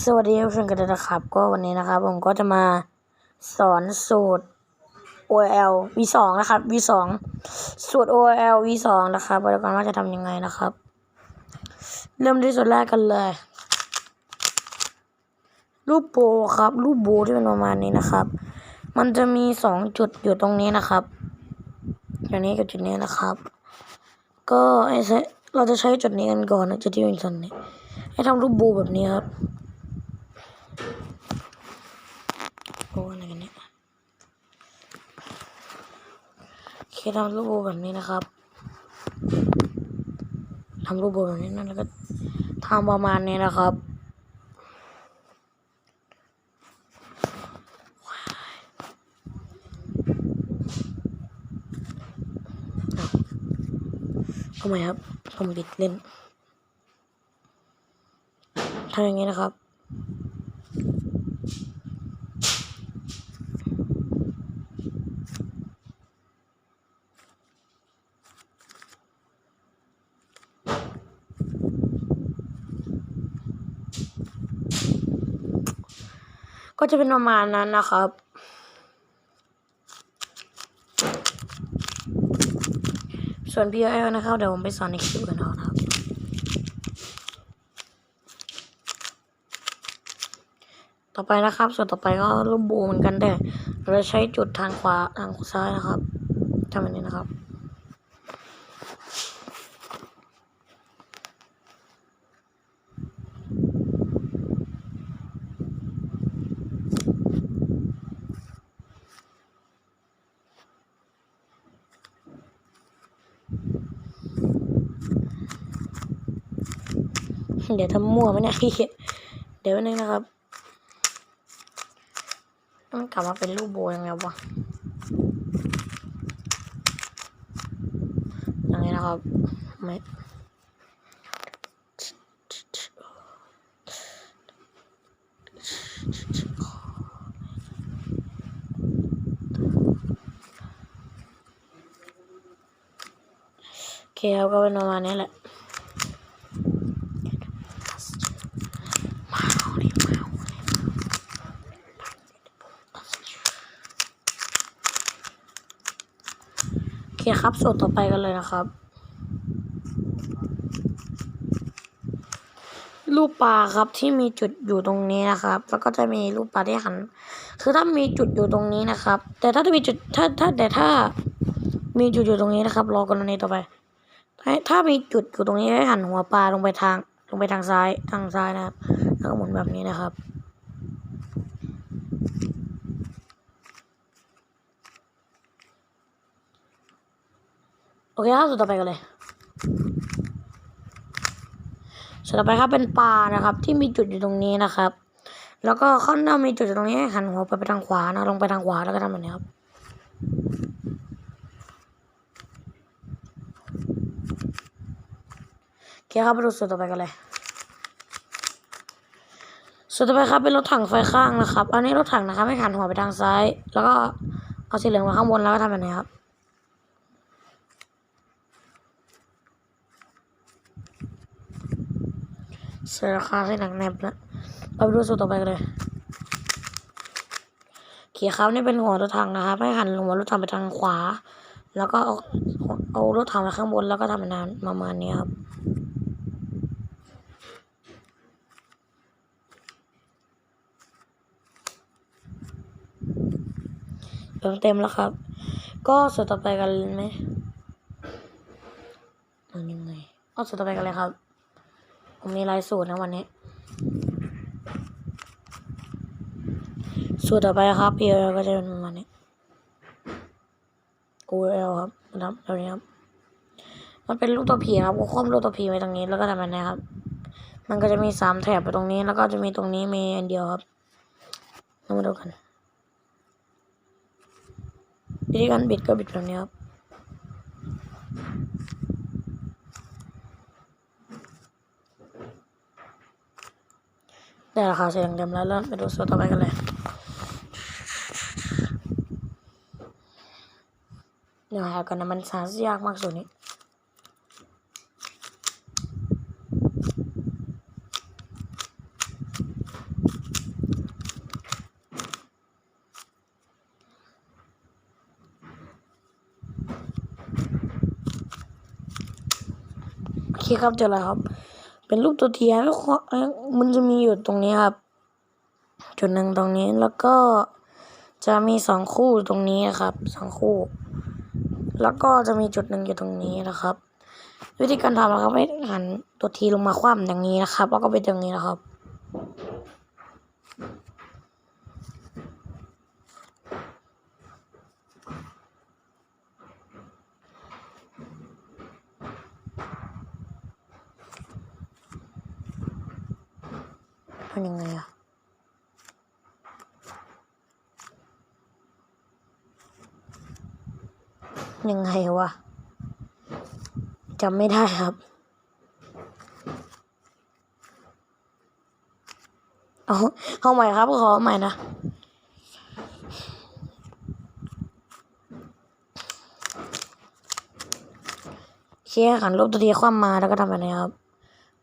สวัสดีผู้ชมกันด้วยนะครับ ก็วันนี้นะครับ ผมก็จะมาสอนสูตร OL V2 นะครับ V2 สูตร OL V2 นะครับบริการว่าจะทำยังไงนะครับ เริ่มที่สูตรแรกกันเลย รูปโบครับ รูปโบที่เป็นประมาณนี้นะครับ มันจะมีสองจุดอยู่ตรงนี้นะครับจุดนี้กับจุดนี้นะครับ ก็ไอ้เราจะใช้จุดนี้กันก่อนนะจุดที่เป็นส่วนนี้ ให้ทำรูปโบแบบนี้ครับ โอ้อะไรกันเนี่ยโอเคทำรูปโบแบบนี้นะครับทำรูปโบแบบนี้นั่นแล้วก็ทำประมาณนี้นะครับทำไมครับผมบิดเล่นทำอย่างนี้นะครับ ก็จะเป็นประมาณนั้นนะครับ ส่วน PL นะครับ เดี๋ยวผมไปสอนในคลิปกันนะครับ ต่อไปนะครับ ส่วนต่อไปก็รูปบูเหมือนกันแต่เราจะใช้จุดทางขวาทางซ้ายนะครับทำแบบนี้นะครับ เดี๋ยวทำมั่วไหมเนี่ยเดี๋ยวนึงนะครับต้องกลับมาเป็นรูปโบยังไงวะอย่างนี้นะครับไม่โอเคครับก็เป็นประมาณนี้แหละ เคครับ ส่วนต่อไปกันเลยนะครับ รูปปลาครับที่มีจุดอยู่ตรงนี้นะครับ แล้วก็จะมีรูปปลาที่หัน คือถ้ามีจุดอยู่ตรงนี้นะครับ แต่ถ้ามีจุดถ้าถ้าแต่ถ้ามีจุดอยู่ตรงนี้นะครับ รอกรณีต่อไป ถ้ามีจุดอยู่ตรงนี้ให้หันหัวปลาลงไปทางลงไปทางซ้ายทางซ้ายนะครับแล้วก็หมุนแบบนี้นะครับ เคครับสุดต่อไปกันเลยสุดต่อไปครับเป็นปลานะครับ ที่มีจุดอยู่ตรงนี้นะครับ แล้วก็ข้างหน้ามีจุดอยู่ตรงนี้หันหัวไปไปทางขวานะลงไปทางขวาแล้วก็ทำแบบนี้ครับโอเคครับมาดูสุดต่อไปกันเลยสุดต่อไปครับเป็นรถถังไฟข้างนะครับ อันนี้รถถังนะครับให้หันหัวไปทางซ้าย แล้วก็เอาสีเหลืองมาข้างบนแล้วก็ทำแบบนี้ครับ เสียราคาให้หนักแนบแล้วไปดูสูตรต่อไปกันเลย เขียครับนี่เป็นหัวรถถังนะครับ ให้หันหัวรถถังไปทางขวา แล้วก็เอาเอารถถังไปข้างบนแล้วก็ทำนั้นประมาณนี้ครับเต็มแล้วครับ ก็สูตรต่อไปกันไหมมันยังไงเอาสูตรต่อไปกันเลยครับ ผมมีลายสูตรนะวันนี้ สูตรต่อไปครับ PL ก็จะเป็นประมาณนี้ OL ครับนะครับแบบนี้ครับ มันเป็นลูกตัวผีครับก็คว่ำลูกตัวผีไว้ตรงนี้แล้วก็ทำแบบนี้ครับ มันก็จะมีสามแถบไปตรงนี้ แล้วก็จะมีตรงนี้มีอันเดียวครับเรามาดูกันวิธีการบิดก็บิดแบบนี้ครับ ได้ราคาเสียงเต็มแล้วแล้วไปดูโซนต่อไปกันเลยเดี๋ยวหากันนะมันสาสยากมากส่วนนี้โอเคครับเจอแล้วครับ เป็นรูปตัวเทีแล้วมันจะมีอยู่ตรงนี้ครับ จุดหนึ่งตรงนี้แล้วก็จะมีสองคู่ตรงนี้ครับสองคู่ แล้วก็จะมีจุดหนึ่งอยู่ตรงนี้นะครับ วิธีการทำนะครับให้หันตัวทีลงมาคว่ำอย่างนี้นะครับ แล้วก็ไปตรงนี้นะครับ มันยังไงอะยังไงวะจำไม่ได้ครับ เอาเอาใหม่ครับขอใหม่นะเชี่ยขันรูปตัวทีคว่ำมาแล้วก็ทำแบบนี้ครับ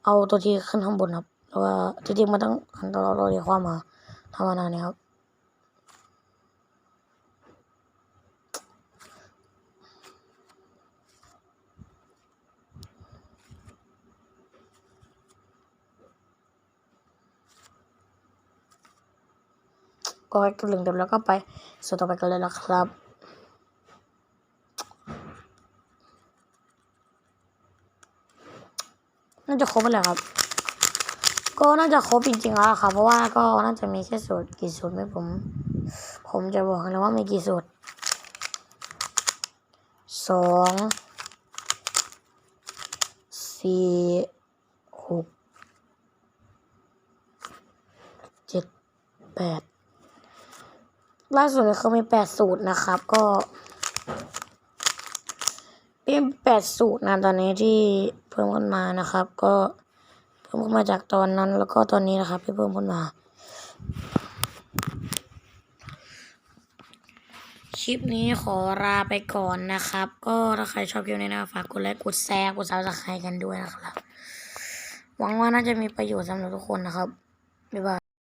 เอาตัวทีขึ้นข้างบนครับ แล้วว่าจริงๆมันต้องหันตัวเราตัวทีคว่ำมาทำมานานนี้ครับก็ให้กระลึงเต็มแล้วก็ไปส่วนต่อไปกันเลยนะครับน่าจะครบแล้วครับ ก็น่าจะครบจริงๆแล้วครับเพราะว่าก็น่าจะมีแค่สูตรกี่สูตรไหมผม ผมจะบอกเลยว่ามีกี่สูตรสองสี่หกเจ็ดแปดล่าสุดเนี่ยเขามีแปดสูตรนะครับ ก็เป็นแปดสูตรนะตอนนี้ที่เพิ่มขึ้นมานะครับ ก็ เพิ่มขึ้นมาจากตอนนั้น แล้วก็ตอนนี้นะครับที่เพิ่มขึ้นมา คลิปนี้ขอลาไปก่อนนะครับ ก็ถ้าใครชอบคลิปนี้นะฝากกดไลค์กดแชร์กดซับสไครต์กันด้วยนะครับ หวังว่าน่าจะมีประโยชน์สำหรับทุกคนนะครับบ๊ายบาย